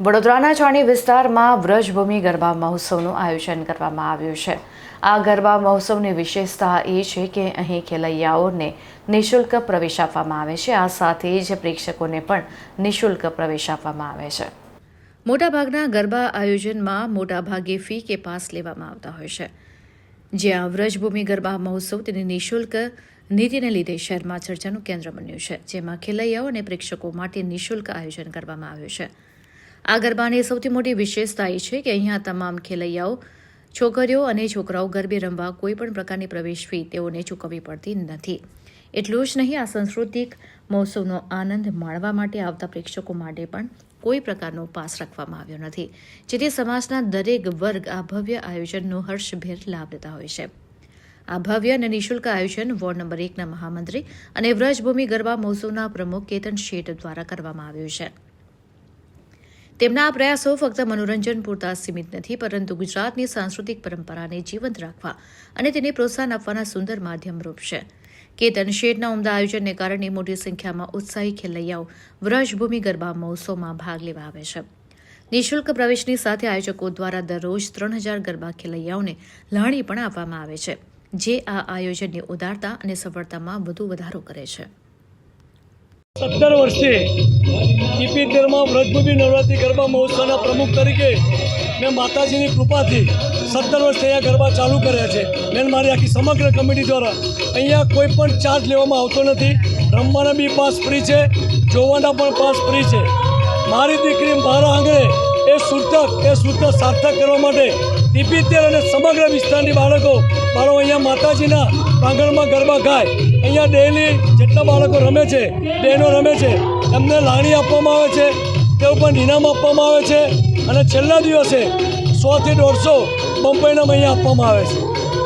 વડોદરાના ચાણી વિસ્તારમાં વ્રજભૂમિ ગરબા મહોત્સવનું આયોજન કરવામાં આવ્યું છે. આ ગરબા મહોત્સવની વિશેષતા એ છે કે અહીં ખેલૈયાઓને નિઃશુલ્ક પ્રવેશ આપવામાં આવે છે. આ સાથે જ પ્રેક્ષકોને પણ નિઃશુલ્ક પ્રવેશ આપવામાં આવે છે. મોટાભાગના ગરબા આયોજનમાં મોટાભાગે ફી કે પાસ લેવામાં આવતા હોય છે. જ્યાં વ્રજભૂમિ ગરબા મહોત્સવ તેની નિઃશુલ્ક નીતિને લીધે શહેરમાં ચર્ચાનું કેન્દ્ર બન્યું છે, જેમાં ખેલૈયાઓ અને પ્રેક્ષકો માટે નિઃશુલ્ક આયોજન કરવામાં આવ્યું છે. આ ગરબાની સૌથી મોટી વિશેષતા એ છે કે અહીંયા તમામ ખેલૈયાઓ, છોકરીઓ અને છોકરાઓ ગરબે રમવા કોઈ પણ પ્રકારની પ્રવેશ ફી તેઓને ચૂકવવી પડતી નથી. એટલું જ નહીં, આ સાંસ્કૃતિક મહોત્સવનો આનંદ માણવા માટે આવતા પ્રેક્ષકો માટે પણ કોઈ પ્રકારનો પાસ રાખવામાં આવ્યો નથી, જેથી સમાજના દરેક વર્ગ આ ભવ્ય આયોજનનો હર્ષભેર લાભ લેતા હોય છે. આ ભવ્ય અને નિઃશુલ્ક આયોજન વોર્ડ નંબર એકના મહામંત્રી અને વ્રજભૂમિ ગરબા મહોત્સવના પ્રમુખ કેતન શેઠ દ્વારા કરવામાં આવ્યું છે. તેમના આ પ્રયાસો ફક્ત મનોરંજન પૂરતા સીમિત નથી, પરંતુ ગુજરાતની સાંસ્કૃતિક પરંપરાને જીવંત રાખવા અને તેને પ્રોત્સાહન આપવાના સુંદર માધ્યમરૂપ છે. કેતન શેઠના ઉમદા આયોજનને કારણે મોટી સંખ્યામાં ઉત્સાહી ખેલૈયાઓ વ્રજભૂમિ ગરબા મહોત્સવમાં ભાગ લેવા આવે છે. નિઃશુલ્ક પ્રવેશની સાથે આયોજકો દ્વારા દરરોજ ત્રણ હજાર ગરબા ખેલૈયાઓને લાણી પણ આપવામાં આવે છે, જે આ આયોજનની ઉદારતા અને સફળતામાં વધુ વધારો કરે છે. સત્તર વર્ષથી ઇપિતેરમાં વ્રજભૂમિ નવરાત્રિ ગરબા મહોત્સવના પ્રમુખ તરીકે મેં માતાજીની કૃપાથી સત્તર વર્ષથી અહીંયા ગરબા ચાલુ કર્યા છે. મેં મારી આખી સમગ્ર કમિટી દ્વારા અહીંયા કોઈ પણ ચાર્જ લેવામાં આવતો નથી. રમવાના બી પાસ ફ્રી છે, જોવાના પણ પાસ ફ્રી છે. મારી દીકરી મારા આંગણે એ સૂતક એ સૂતક સાર્થક કરવા માટે તિપિતેર અને સમગ્ર વિસ્તારની બાળકો બાળકો અહીંયા માતાજીના પ્રાંગણમાં ગરબા ગાય. અહીંયા ડેલી જેટલા બાળકો રમે છે, બહેનો રમે છે એમને લાણી આપવામાં આવે છે, તે ઉપર ઇનામ આપવામાં આવે છે અને છેલ્લા દિવસે સોથી દોઢસો બમ્પઈનામ અહીંયા આપવામાં આવે છે.